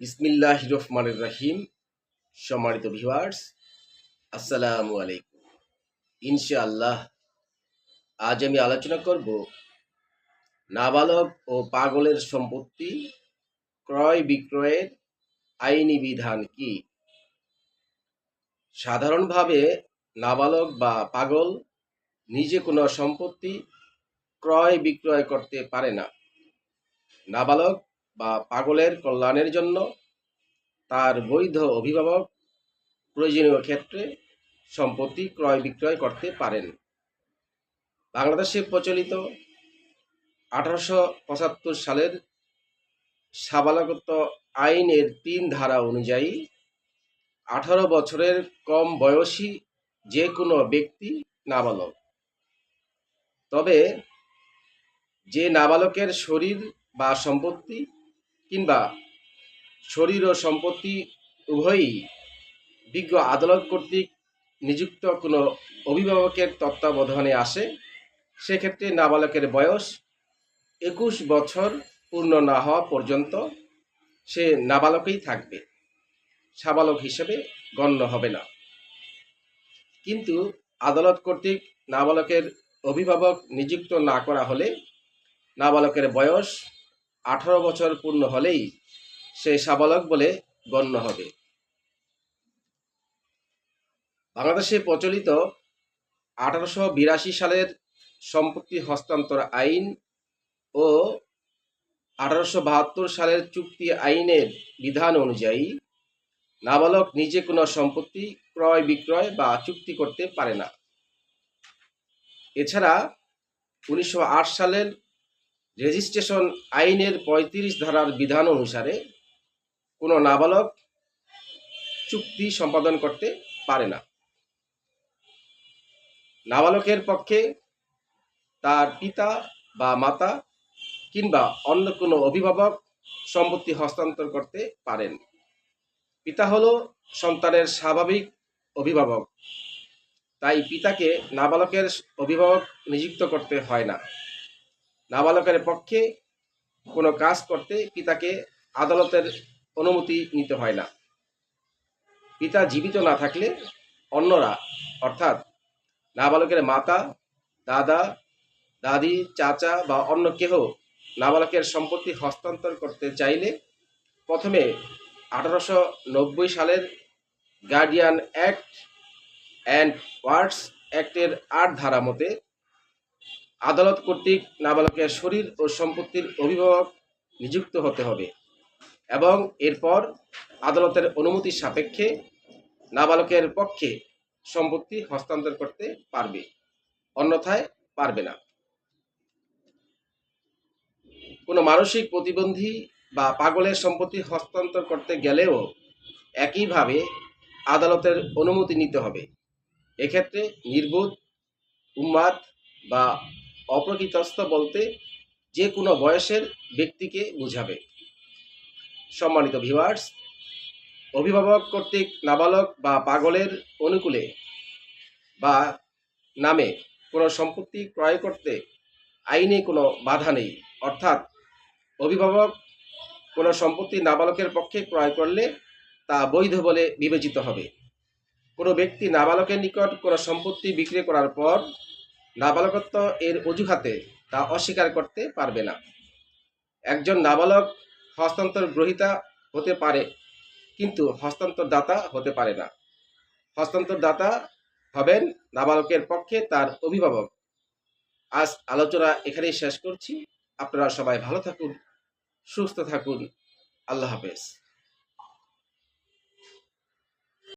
বিসমিল্লাহ রহমানুর রাহিম। সম্মানিত ভিউয়ার্স আসসালামু আলাইকুম। ইনশাআল্লাহ, আজ আমি আলোচনা করব নাবালক ও পাগলের সম্পত্তি, ক্রয় বিক্রয়ের আইনি বিধান কি? সাধারণভাবে নাবালক বা পাগল নিজে কোনো সম্পত্তি ক্রয় বিক্রয় করতে পারে না। নাবালক বা পাগলের কল্যাণের জন্য তার বৈধ অভিভাবক প্রয়োজনীয় ক্ষেত্রে সম্পত্তি ক্রয় বিক্রয় করতে পারেন। বাংলাদেশে প্রচলিত আঠারোশো পঁচাত্তর সালের সাবালকত্ব আইনের তিন ধারা অনুযায়ী আঠারো বছরের কম বয়সী যে কোনো ব্যক্তি নাবালক। তবে যে নাবালকের শরীর বা সম্পত্তি কিংবা শরীর ও সম্পত্তি উভয়ই বিজ্ঞ আদালত কর্তৃক নিযুক্ত কোনো অভিভাবকের তত্ত্বাবধানে আসে, সেক্ষেত্রে নাবালকের বয়স একুশ বছর পূর্ণ না হওয়া পর্যন্ত সে নাবালকেই থাকবে, সাবালক হিসেবে গণ্য হবে না। কিন্তু আদালত কর্তৃক নাবালকের অভিভাবক নিযুক্ত না করা হলে নাবালকের বয়স আঠারো বছর পূর্ণ হলেই সে সাবালক বলে গণ্য হবে। বাংলাদেশে প্রচলিত আঠারোশো বিরাশি সালের সম্পত্তি হস্তান্তর আইন ও আঠারোশো বাহাত্তর সালের চুক্তি আইনের বিধান অনুযায়ী নাবালক নিজে কোনো সম্পত্তি ক্রয় বিক্রয় বা চুক্তি করতে পারে না। এছাড়া উনিশশো আট সালের রেজিস্ট্রেশন আইনের পঁয়ত্রিশ ধারার বিধান অনুসারে কোনো নাবালক চুক্তি সম্পাদন করতে পারে না। নাবালকের পক্ষে তার পিতা বা মাতা কিংবা অন্য কোনো অভিভাবক সম্পত্তি হস্তান্তর করতে পারেন। পিতা হলো সন্তানের স্বাভাবিক অভিভাবক, তাই পিতাকে নাবালকের অভিভাবক নিযুক্ত করতে হয় না। নাবালকের পক্ষে কোনো কাজ করতে পিতাকে আদালতের অনুমতি নিতে হয় না। পিতা জীবিত না থাকলে অন্যরা, অর্থাৎ নাবালকের মাতা, দাদা, দাদি, চাচা বা অন্য কেহ নাবালকের সম্পত্তি হস্তান্তর করতে চাইলে প্রথমে আঠারোশো নব্বই সালের গার্ডিয়ান অ্যাক্ট অ্যান্ড ওয়ার্ডস অ্যাক্টের আট ধারা মতে আদালত কর্তৃক নাবালকের শরীর ও সম্পত্তির অভিভাবক নিযুক্ত হতে হবে এবং এরপর আদালতের অনুমতি সাপেক্ষে নাবালকের পক্ষে সম্পত্তি হস্তান্তর করতে পারবে, অন্যথায় পারবে না। কোনো মানসিক প্রতিবন্ধী বা পাগলের সম্পত্তি হস্তান্তর করতে গেলেও একইভাবে আদালতের অনুমতি নিতে হবে। এক্ষেত্রে নির্বোধ উন্মাদ বা অপ্রকৃতস্থ বলতে যে কোনো বয়সের ব্যক্তিকে বুঝাবে। সম্মানিত ভিভার্স অভিভাবক কর্তৃক নাবালক বা পাগলের অনুকূলে বা নামে কোনো সম্পত্তি ক্রয় করতে আইনে কোনো বাধা নেই। অর্থাৎ অভিভাবক কোনো সম্পত্তি নাবালকের পক্ষে ক্রয় করলে তা বৈধ বলে বিবেচিত হবে। কোনো ব্যক্তি নাবালকের নিকট কোনো সম্পত্তি বিক্রি করার পর নাবালকত্ব এর অজুহাতে তা অস্বীকার করতে পারবে না। একজন নাবালক হস্তান্তর গ্রহীতা হতে পারে, কিন্তু হস্তান্তর দাতা হতে পারে না। হস্তান্তর দাতা হবেন নাবালকের পক্ষে তার অভিভাবক। আজ আলোচনা এখানেই শেষ করছি। আপনারা সবাই ভালো থাকুন, সুস্থ থাকুন। আল্লাহ হাফেজ।